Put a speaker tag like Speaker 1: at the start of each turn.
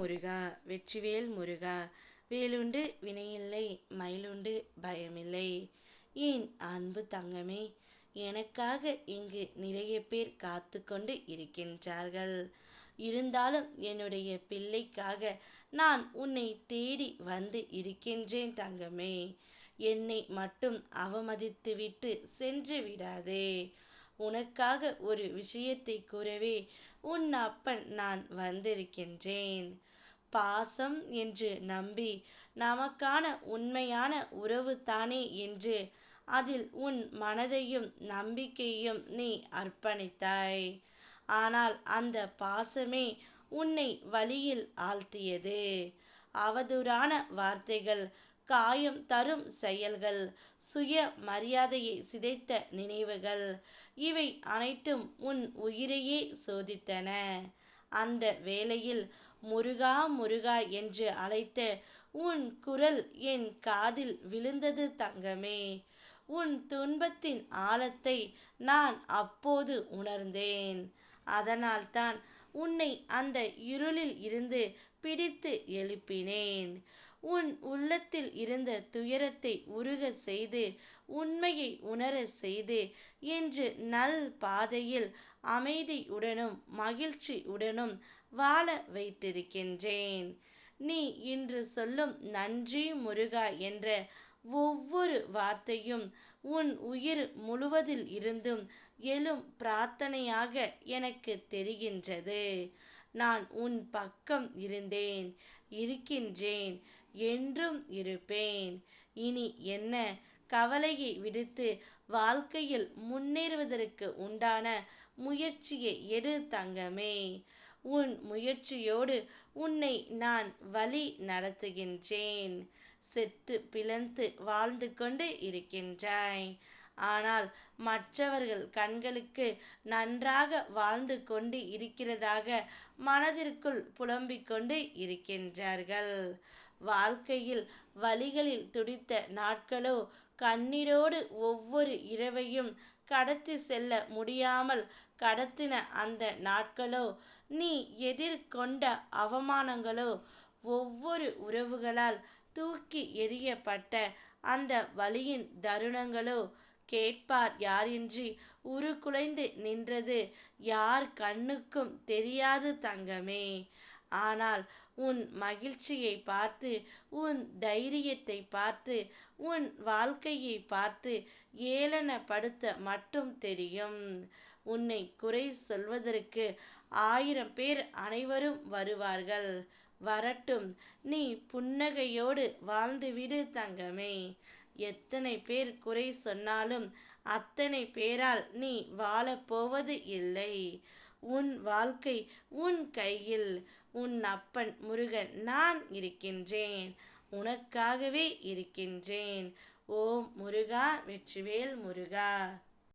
Speaker 1: முருகா வெற்றிவேல் முருகா வேலுண்டு வினையில்லை மயிலுண்டு பயமில்லை. ஏன் அன்பு தங்கமே எனக்காக இங்கு நிறைய பேர் காத்து கொண்டு இருக்கின்றார்கள். இருந்தாலும் என்னுடைய பிள்ளைக்காக நான் உன்னை தேடி வந்து இருக்கின்றேன் தங்கமே. என்னை மட்டும் அவமதித்துவிட்டு சென்று விடாதே. உனக்காக ஒரு விஷயத்தை கூறவே உன் அப்பன் நான் வந்திருக்கின்றேன். பாசம் என்று நம்பி நமக்கான உண்மையான உறவு தானே என்று அதில் உன் மனதையும் நம்பிக்கையும் நீ அர்ப்பணித்தாய். ஆனால் அந்த பாசமே உன்னை வழியில் ஆழ்த்தியது. அவதூறான வார்த்தைகள் காயம் தரும் செயல்கள் சுய மரியாதையை சிதைத்த நினைவுகள் இவை அனைத்தும் உன் உயிரையே சோதித்தன. அந்த வேளையில் முருகா முருகா என்று அழைத்த உன் குரல் என் காதில் விழுந்தது தங்கமே. உன் துன்பத்தின் ஆழத்தை நான் அப்போது உணர்ந்தேன். அதனால்தான் உன்னை அந்த இருளில் இருந்து பிடித்து எழுப்பினேன். உன் உள்ளத்தில் இருந்த துயரத்தை உருக செய்து உண்மையை உணர செய்து என்று நல் பாதையில் அமைதியுடனும் மகிழ்ச்சியுடனும் வாழ வைத்திருக்கின்றேன். நீ இன்று சொல்லும் நன்றி முருகா என்ற ஒவ்வொரு வார்த்தையும் உன் உயிர் முழுவதில் இருந்தும் எழும் பிரார்த்தனையாக எனக்கு தெரிகின்றது. நான் உன் பக்கம் இருந்தேன் இருக்கின்றேன் என்றும் இருப்பேன். இனி என்ன? கவலையை விடுத்து வாழ்க்கையில் முன்னேறுவதற்கு உண்டான முயற்சியை எடு தங்கமே. உன் முயற்சியோடு உன்னை நான் வழி நடத்துகின்றேன். செத்து பிளந்து வாழ்ந்து கொண்டு இருக்கின்றாய். ஆனால் மற்றவர்கள் கண்களுக்கு நன்றாக வாழ்ந்து கொண்டு இருக்கிறதாக மனதிற்குள் புலம்பிக் கொண்டு இருக்கின்றார்கள். வாழ்க்கையில் வழிகளில் துடித்த நாட்களோ கண்ணீரோடு ஒவ்வொரு இரவையும் கடத்தி செல்ல முடியாமல் கடத்தின அந்த நாட்களோ நீ எதிர்கொண்ட அவமானங்களோ ஒவ்வொரு உறவுகளால் தூக்கி எறியப்பட்ட அந்த வழியின் தருணங்களோ கேட்பார் யாரின்றி உருக்குலைந்து நின்றது யார் கண்ணுக்கும் தெரியாது தங்கமே. ஆனால் உன் மகிழ்ச்சியை பார்த்து உன் தைரியத்தை பார்த்து உன் வாழ்க்கையை பார்த்து ஏளனப்படுத்த மட்டும் தெரியும். உன்னை குறை சொல்வதற்கு ஆயிரம் பேர் அனைவரும் வருவார்கள். வரட்டும் நீ புன்னகையோடு வாழ்ந்துவிடு தங்கமே. எத்தனை பேர் குறை சொன்னாலும் அத்தனை பேரால் நீ வாழப்போவது இல்லை. உன் வாழ்க்கை உன் கையில். உன் அப்பன் முருகன் நான் இருக்கின்றேன். உனக்காகவே இருக்கின்றேன். ஓம் முருகா வெற்றிவேல் முருகா.